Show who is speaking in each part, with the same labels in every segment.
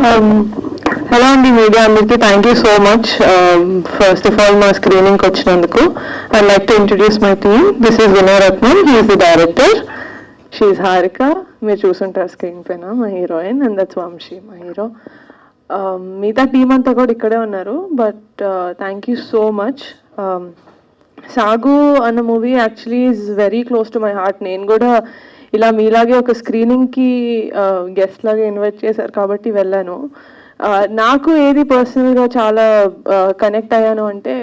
Speaker 1: Hello అండి media అందరికీ thank you so much first of all మా స్క్రీనింగ్కి వచ్చినందుకు I like to introduce my team this is Vinayaratnam he's the director she's Harika మీరు చూసుంటారు screen పైన మా హీరోయిన్ అండ్ దట్స్ వంశీ మా హీరో మిగతా టీం అంతా కూడా ఇక్కడే ఉన్నారు but thank you so much Sagu అన్న movie actually is very close to my heart నేను కూడా ఇలా మీలాగే ఒక స్క్రీనింగ్కి గెస్ట్ లాగా ఇన్వైట్ చేశారు కాబట్టి వెళ్ళాను. నాకు ఏది పర్సనల్గా చాలా కనెక్ట్ అయ్యాను అంటే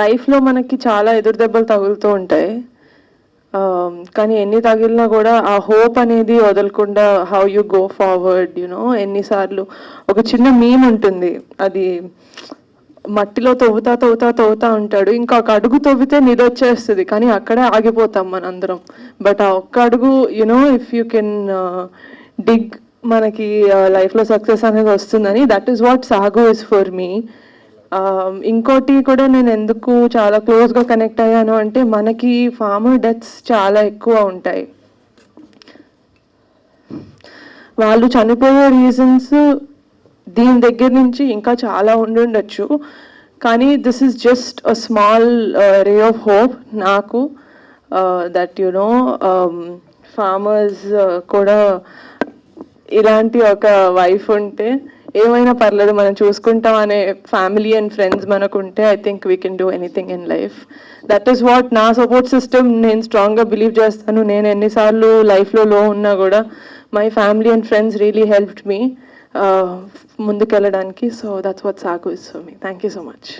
Speaker 1: లైఫ్లో మనకి చాలా ఎదురు దెబ్బలు తగులుతూ ఉంటాయి. కానీ ఎన్ని తగిలినా కూడా ఆ హోప్ అనేది వదలకుండా how you go forward you know ఎన్నిసార్లు. ఒక చిన్న మీమ్ ఉంటుంది. అది మట్టిలో తవ్వుతా తవ్వుతా తవ్వుతా ఉంటాడు. ఇంకా ఒక అడుగు తవ్వితే నిదొచ్చేస్తుంది కానీ అక్కడే ఆగిపోతాం మనందరం. బట్ ఆ ఒక్క అడుగు you know if you can dig మనకి uh, లైఫ్లో సక్సెస్ అనేది వస్తుందని that is what Sagu is for me ఇంకోటి కూడా నేను ఎందుకు చాలా క్లోజ్గా కనెక్ట్ అయ్యాను అంటే మనకి ఫార్మర్ డెత్స్ చాలా ఎక్కువ ఉంటాయి. వాళ్ళు చనిపోయే రీజన్స్ దీని దగ్గర నుంచి ఇంకా చాలా ఉండి ఉండొచ్చు. కానీ this is just a small ray of hope నాకు దట్ యు నో ఫార్మర్స్ కూడా ఇలాంటి ఒక వైఫ్ ఉంటే ఏమైనా పర్లేదు మనం చూసుకుంటాం అనే ఫ్యామిలీ అండ్ ఫ్రెండ్స్ మనకు ఉంటే I think we can do anything in life that is what నా సపోర్ట్ సిస్టమ్ నేను స్ట్రాంగ్గా బిలీవ్ చేస్తాను. నేను ఎన్నిసార్లు లైఫ్లో లో ఉన్నా కూడా my family and friends really helped me ముందుకెళ్ళడానికి. So that's what Sagu is for me thank you so much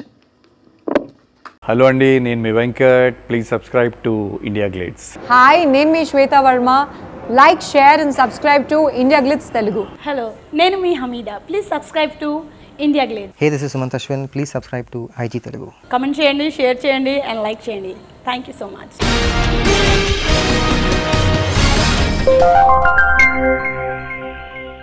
Speaker 2: hello అండి నేను మీ Venkat. Please subscribe to India Glitz
Speaker 3: hi నేను మీ Shweta Varma. Like share and subscribe to India Glitz Telugu
Speaker 4: hello నేను మీ Hameeda. Please subscribe to India Glitz
Speaker 5: Hey, this is Sumant Ashwin. Please subscribe to IG Telugu.
Speaker 4: Comment చేయండి share చేయండి and like చేయండి. Thank you so much